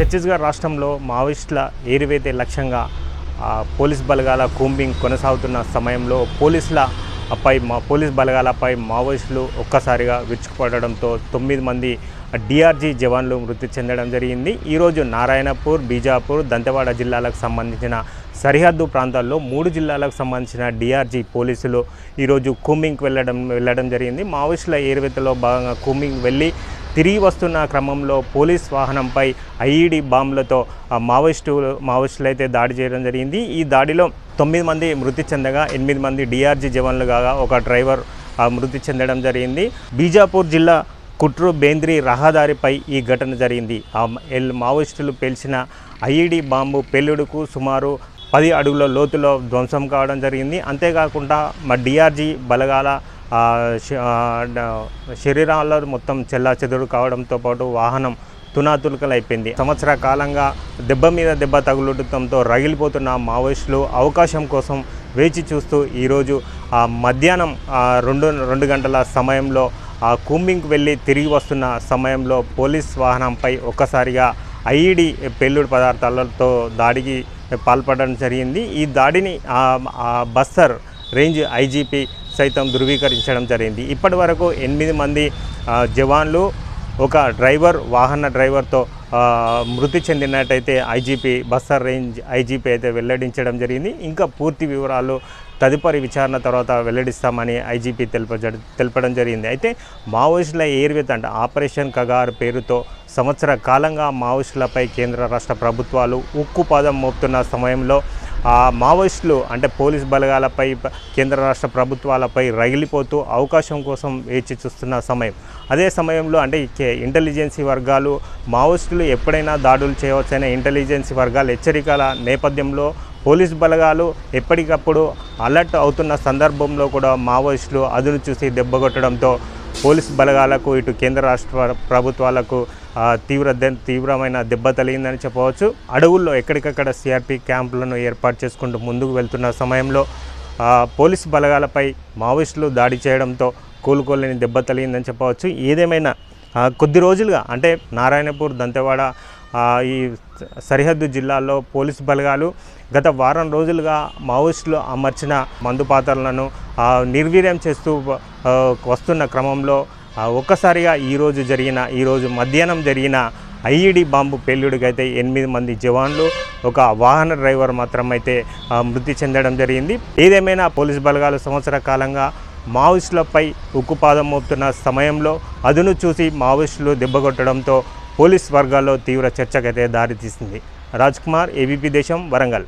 ఛత్తీస్గఢ్ రాష్ట్రంలో మావోయిస్టుల ఏరివేతే లక్ష్యంగా పోలీస్ బలగాల కూంబింగ్ కొనసాగుతున్న సమయంలో పోలీసుల పై మా పోలీస్ బలగాలపై మావోయిస్టులు ఒక్కసారిగా విరుచుకుపడడంతో తొమ్మిది మంది డిఆర్జీ జవాన్లు మృతి చెందడం జరిగింది. ఈరోజు నారాయణపూర్ బీజాపూర్ దంతెవాడ జిల్లాలకు సంబంధించిన సరిహద్దు ప్రాంతాల్లో మూడు జిల్లాలకు సంబంధించిన డిఆర్జీ పోలీసులు ఈరోజు కూంబింగ్కి వెళ్ళడం వెళ్ళడం జరిగింది. మావోయిస్టుల ఏరువేతలో భాగంగా కూంబింగ్ వెళ్ళి తిరిగి వస్తున్న క్రమంలో పోలీస్ వాహనంపై ఐఈడి బాంబులతో ఆ మావోయిస్టులు మావోయిస్టులు అయితే దాడి చేయడం జరిగింది. ఈ దాడిలో తొమ్మిది మంది మృతి చెందగా ఎనిమిది మంది డిఆర్జీ జవాన్లు కాగా ఒక డ్రైవర్ ఆ, మృతి చెందడం జరిగింది. బీజాపూర్ జిల్లా కుట్రు బేంద్రి రహదారిపై ఈ ఘటన జరిగింది. ఆ ఎల్ మావోయిస్టులు పేల్చిన ఐఈడి బాంబు పెళ్ళుడుకు సుమారు పది అడుగుల లోతులో ధ్వంసం కావడం జరిగింది. అంతేకాకుండా మా డిఆర్జీ బలగాల శరీరాల్లో మొత్తం చెల్లా చెదురు కావడంతో పాటు వాహనం తునాతులకలైపోయింది. సంవత్సర కాలంగా దెబ్బ మీద దెబ్బ తగులుటంతో రగిలిపోతున్న మావోయిస్టులు అవకాశం కోసం వేచి చూస్తూ ఈరోజు మధ్యాహ్నం రెండు రెండు గంటల సమయంలో ఆ కూంబింగ్కి వెళ్ళి తిరిగి వస్తున్న సమయంలో పోలీస్ వాహనంపై ఒక్కసారిగా ఐఈడి పెళ్ళుడు పదార్థాలతో దాడికి పాల్పడడం జరిగింది. ఈ దాడిని ఆ బస్తర్ రేంజ్ ఐజీపీ సైతం ధృవీకరించడం జరిగింది. ఇప్పటి వరకు ఎనిమిది మంది జవాన్లు ఒక డ్రైవర్ వాహన డ్రైవర్తో మృతి చెందినట్టయితే ఐజీపీ బస్సర్ రేంజ్ ఐజీపీ అయితే వెల్లడించడం జరిగింది. ఇంకా పూర్తి వివరాలు తదుపరి విచారణ తర్వాత వెల్లడిస్తామని ఐజీపీ తెలుప తెలపడం జరిగింది. అయితే మావోయిస్టుల ఏర్వేత అంటే ఆపరేషన్ కగార్ పేరుతో సంవత్సర కాలంగా మావోయిస్టులపై కేంద్ర రాష్ట్ర ప్రభుత్వాలు ఉక్కు పాదం మోపుతున్న సమయంలో మావోయిస్టులు అంటే పోలీస్ బలగాలపై కేంద్ర రాష్ట్ర ప్రభుత్వాలపై రగిలిపోతూ అవకాశం కోసం వేచి చూస్తున్న సమయం. అదే సమయంలో అంటే ఇంటెలిజెన్సీ వర్గాలు మావోయిస్టులు ఎప్పుడైనా దాడులు చేయవచ్చనే ఇంటెలిజెన్సీ వర్గాల హెచ్చరికల నేపథ్యంలో పోలీస్ బలగాలు ఎప్పటికప్పుడు అలర్ట్ అవుతున్న సందర్భంలో కూడా మావోయిస్టులు అదును చూసి దెబ్బగొట్టడంతో పోలీస్ బలగాలకు ఇటు కేంద్ర రాష్ట్ర ప్రభుత్వాలకు తీవ్ర దె- తీవ్రమైన దెబ్బ తగిలిందని చెప్పవచ్చు. అడవుల్లో ఎక్కడికక్కడ సిఆర్పి క్యాంపులను ఏర్పాటు చేసుకుంటూ ముందుకు వెళ్తున్న సమయంలో పోలీసు పోలీస్ బలగాలపై మావోయిస్టులు దాడి చేయడంతో కోలుకోలేని దెబ్బ తగిలిందని చెప్పవచ్చు. ఏదేమైనా కొద్ది రోజులుగా అంటే నారాయణపూర్ దంతెవాడ ఈ సరిహద్దు జిల్లాల్లో పోలీస్ బలగాలు గత వారం రోజులుగా మావోయిస్టులు అమర్చిన మందు పాత్రలను నిర్వీర్యం చేస్తూ వస్తున్న క్రమంలో ఒక్కసారిగా ఈరోజు జరిగిన ఈరోజు మధ్యాహ్నం జరిగిన ఐఈడి బాంబు పేలుడికైతే ఎనిమిది మంది జవాన్లు ఒక వాహన డ్రైవర్ మాత్రమైతే మృతి చెందడం జరిగింది. ఏదేమైనా పోలీస్ బలగాలు సంవత్సర కాలంగా మావోయిస్టులపై ఉక్కుపాదం మోపుతున్న సమయంలో అదును చూసి మావోయిస్టులు దెబ్బకొట్టడంతో పోలీస్ వర్గాల్లో తీవ్ర చర్చకైతే దారితీసింది. రాజ్ కుమార్ ఏబీపీ దేశం వరంగల్.